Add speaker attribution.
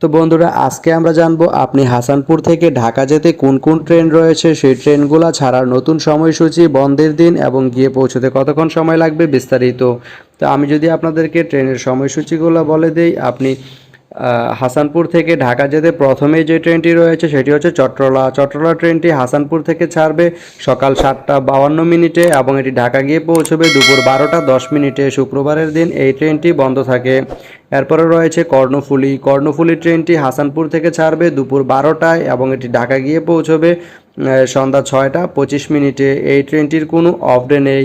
Speaker 1: তো বন্ধুরা, আজকে আমরা জানব আপনি হাসানপুর থেকে ঢাকা যেতে কোন কোন ট্রেন রয়েছে? সেই ট্রেনগুলো ছাড়ার নতুন সময়সূচি, বন্ধের দিন এবং গিয়ে পৌঁছতে কতক্ষণ সময় লাগবে বিস্তারিত। তো আমি যদি আপনাদেরকে ট্রেনের সময়সূচিগুলো বলে দেই, আপনি হাসানপুর থেকে ঢাকা যেতে প্রথমে যে ট্রেনটি রয়েছে সেটি হচ্ছে চট্টলা চট্টলা ট্রেনটি হাসানপুর থেকে ছাড়বে সকাল সাতটা বাউান্ন মিনিটে এবং এটি ঢাকা গিয়ে পৌঁছবে দুপুর বারোটা দশ মিনিটে। শুক্রবারের দিন এই ট্রেনটি বন্ধ থাকে। এরপরে রয়েছে কর্ণফুলি। কর্ণফুলি ট্রেনটি হাসানপুর থেকে ছাড়বে দুপুর বারোটায় এবং এটি ঢাকা গিয়ে পৌঁছবে সন্ধ্যা ছয়টা পঁচিশ মিনিটে। এই ট্রেনটির কোনো অফ ডে নেই।